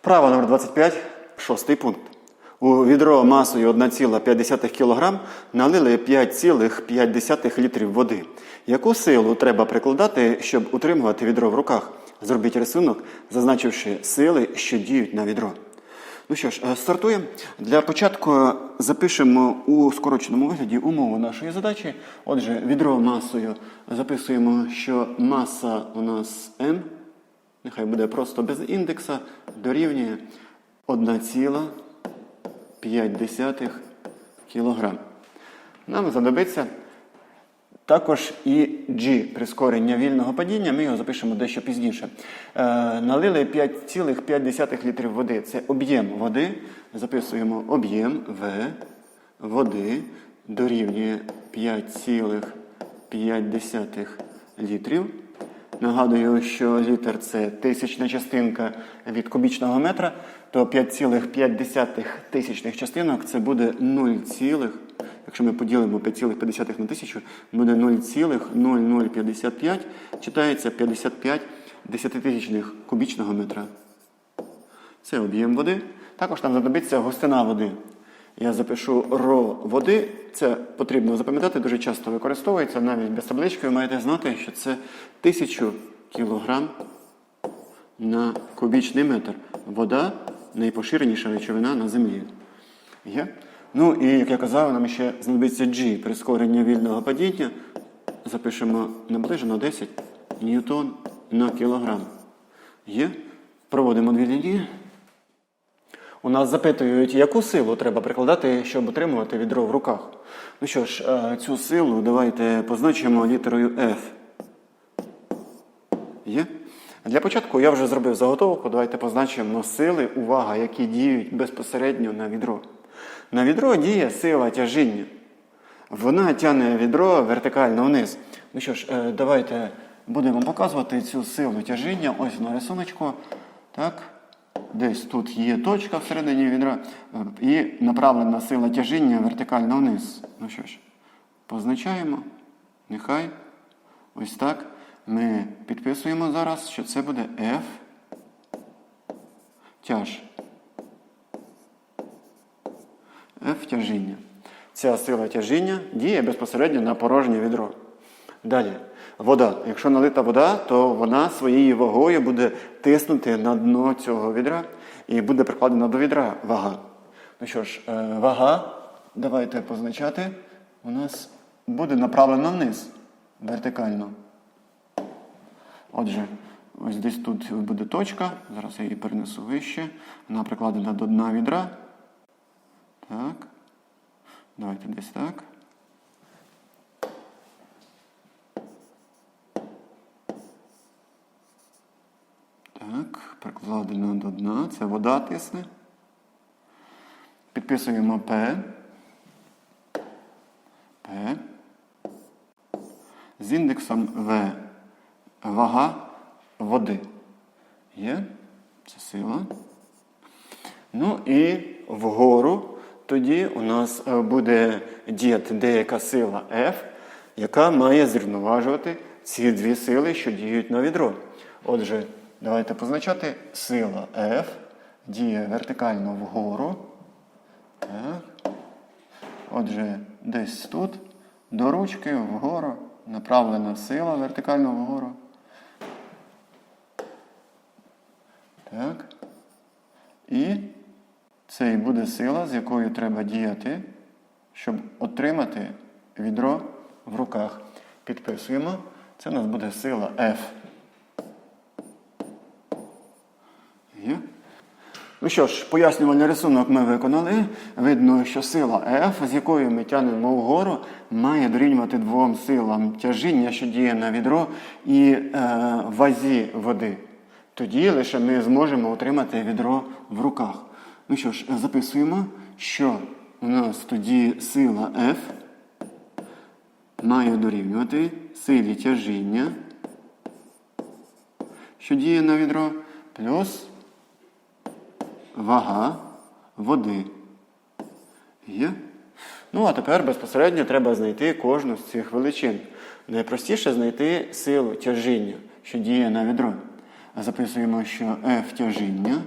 Вправа номер 25, шостий пункт. У відро масою 1,5 кг налили 5,5 літрів води. Яку силу треба прикладати, щоб утримувати відро в руках? Зробіть рисунок, зазначивши сили, що діють на відро. Ну що ж, е, стартуємо. Для початку запишемо у скороченому вигляді умову нашої задачі. Отже, відро масою записуємо, що маса у нас m, нехай буде просто без індекса, дорівнює 1,5 кг. Нам знадобиться також і G прискорення вільного падіння, ми його запишемо дещо пізніше. Е, налили 5,5 літрів води. Це об'єм води. Записуємо об'єм В води дорівнює 5,5 літрів. Нагадую, що літр це тисячна частинка від кубічного метра, то 5,5 тисячних частинок це буде 0, якщо ми поділимо 5,5 на тисячу, буде 0,0055, читається 55 десятитисячних кубічного метра. Це об'єм води. Також нам знадобиться густина води. Я запишу ро води. Це потрібно запам'ятати, дуже часто використовується, навіть без таблички ви маєте знати, що це 1000 кг на кубічний метр. Вода найпоширеніша речовина на землі. Є? Ну і як я казав, нам ще знадобиться G прискорення вільного падіння. Запишемо наближено 10 ньютон на кілограм. Є? Проводимо дві лінії. У нас запитують, яку силу треба прикладати, щоб отримувати відро в руках. Ну що ж, е, цю силу давайте позначимо літерою F. Є? Для початку я вже зробив заготовку. Давайте позначимо сили, увага, які діють безпосередньо на відро. На відро діє сила тяжіння. Вона тягне відро вертикально вниз. Ну що ж, е, давайте будемо показувати цю силу тяжіння. Ось на рисуночку. Так. Десь тут є точка всередині відра е, і направлена сила тяжіння вертикально вниз. Ну що ж, позначаємо. Нехай. Ось так. Ми підписуємо зараз, що це буде F тяж. F тяжіння. Ця сила тяжіння діє безпосередньо на порожнє відро. Далі. Вода. Якщо налита вода, то вона своєю вагою буде тиснути на дно цього відра і буде прикладена до відра вага. Ну що ж, е, вага, давайте позначати, у нас буде направлена вниз вертикально. Отже, ось десь тут буде точка. Зараз я її перенесу вище. Вона прикладена до дна відра. Так. Давайте десь так. Так, прикладено до дна. Це вода тисне. Підписуємо П. П. З індексом В. Вага води. Є? Це сила. Ну і вгору тоді у нас е, буде діяти деяка сила F, яка має зрівноважувати ці дві сили, що діють на відро. Отже, давайте позначати сила F діє вертикально вгору. Так. Отже, десь тут до ручки вгору направлена сила вертикально вгору. Так. І це і буде сила, з якою треба діяти, щоб отримати відро в руках. Підписуємо. Це у нас буде сила F. Ну що ж, пояснювальний рисунок ми виконали. Видно, що сила F, з якою ми тягнемо вгору, має дорівнювати двом силам тяжіння, що діє на відро, і е, вазі води. Тоді лише ми зможемо отримати відро в руках. Ну що ж, записуємо, що у нас тоді сила F має дорівнювати силі тяжіння, що діє на відро, плюс вага води. Є. Ну, а тепер безпосередньо треба знайти кожну з цих величин. Найпростіше знайти силу тяжіння, що діє на відро. Записуємо, що F тяжіння,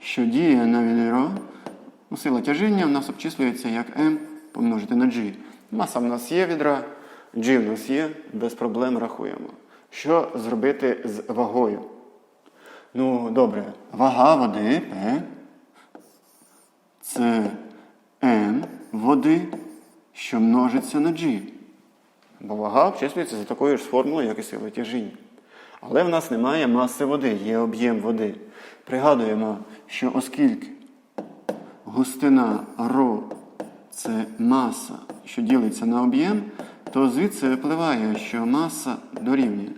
що діє на відро. Ну, Сила тяжіння в нас обчислюється як M помножити на G. Маса в нас є відра, G в нас є, без проблем рахуємо. Що зробити з вагою? Ну, добре, вага води P це m води, що множиться на g. Бо вага обчислюється за такою ж формулою, як і сила тяжіння. Але в нас немає маси води, є об'єм води. Пригадуємо, що оскільки густина ρ це маса, що ділиться на об'єм, то звідси випливає, що маса дорівнює.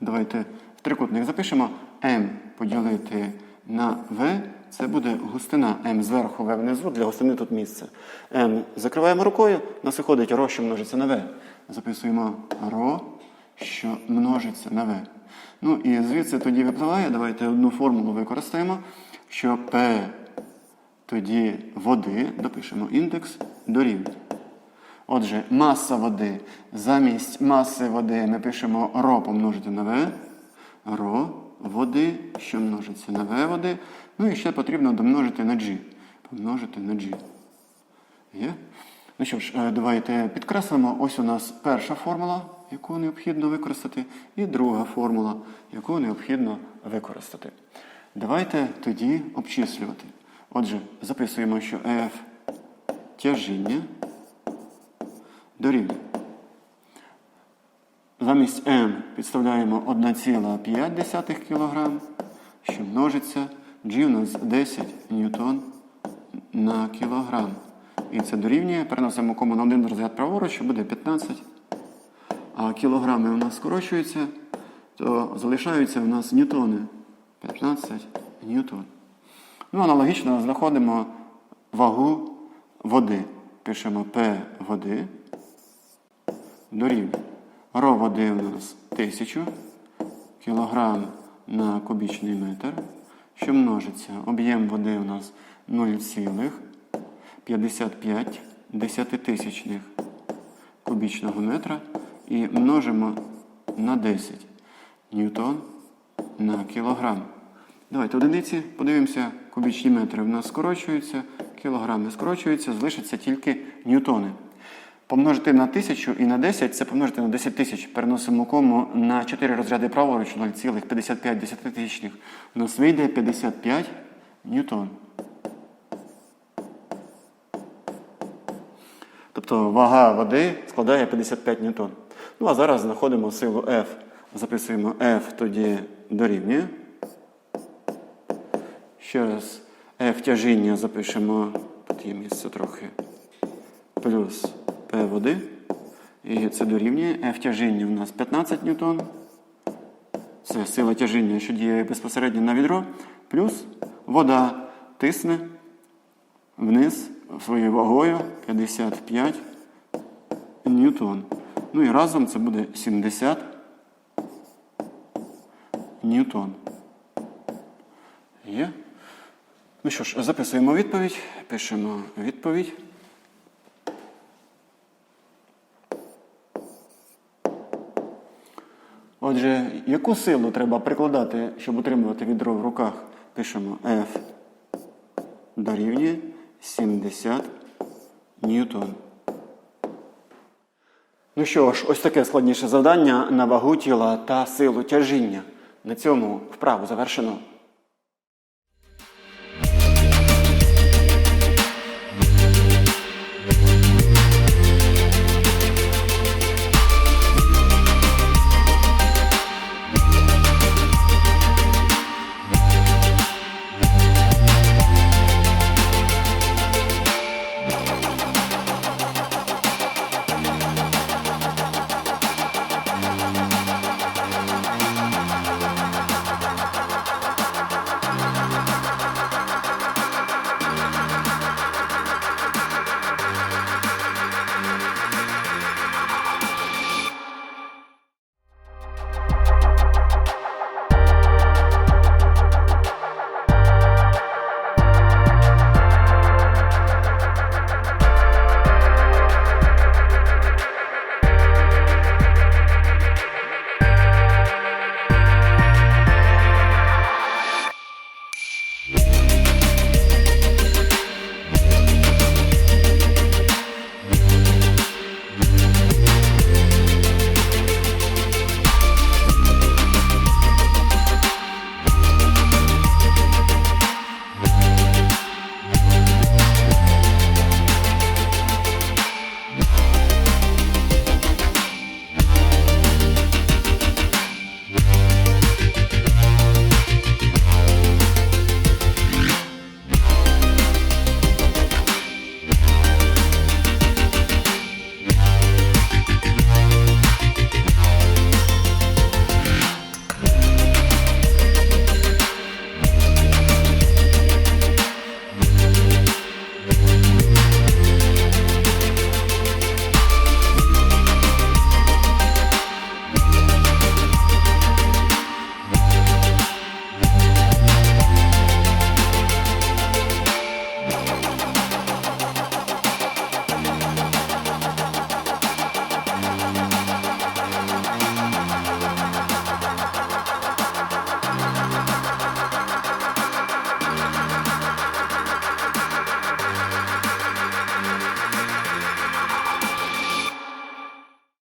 Давайте в трикутник запишемо m поділити на v. Це буде густина m зверху, v внизу. Для густини тут місце. m закриваємо рукою, у нас виходить ρ, що множиться на v. Записуємо ρ, що множиться на v. Ну і звідси тоді випливає, давайте одну формулу використаємо, що P тоді води, допишемо індекс, дорівнює. Отже, маса води. Замість маси води ми пишемо ρ помножити на V. ρ води, що множиться на V води. Ну і ще потрібно домножити на G. Помножити на G. Є? Ну що ж, е, давайте підкреслимо. Ось у нас перша формула, яку необхідно використати, і друга формула, яку необхідно використати. Давайте тоді обчислювати. Отже, записуємо, що F тяжіння дорівнює. Замість m підставляємо 1,5 кг, що множиться G у нас 10 ньютон на кілограм. І це дорівнює, переносимо кому на один розряд праворуч, що буде 15. А кілограми у нас скорочуються, то залишаються у нас ньютони. 15 ньютон. Ну, аналогічно знаходимо вагу води. Пишемо P води дорівнює. Ро води у нас 1000 кілограм на кубічний метр, що множиться. Об'єм води у нас 0,55 десятитисячних кубічного метра і множимо на 10 ньютон на кілограм. Давайте одиниці подивимося, кубічні метри в нас скорочуються, кілограми скорочуються, залишаться тільки ньютони. Помножити на 1000 і на 10 це помножити на 10 тисяч. Переносимо кому на 4 розряди праворуч 0,55 десятитисячних. У нас вийде 55 ньютон. Тобто вага води складає 55 ньютон. Ну а зараз знаходимо силу F. Записуємо F тоді дорівнює. Ще раз F тяжіння запишемо, тут є місце трохи, плюс води. І це дорівнює. F тяжіння у нас 15 ньютон. Це сила тяжіння, що діє безпосередньо на відро. Плюс вода тисне вниз своєю вагою 55 ньютон. Ну і разом це буде 70 ньютон. Є? Ну що ж, записуємо відповідь, пишемо відповідь. Отже, яку силу треба прикладати, щоб утримувати відро в руках? Пишемо F дорівнює 70 ньютон. Ну що ж, ось таке складніше завдання на вагу тіла та силу тяжіння. На цьому вправу завершено.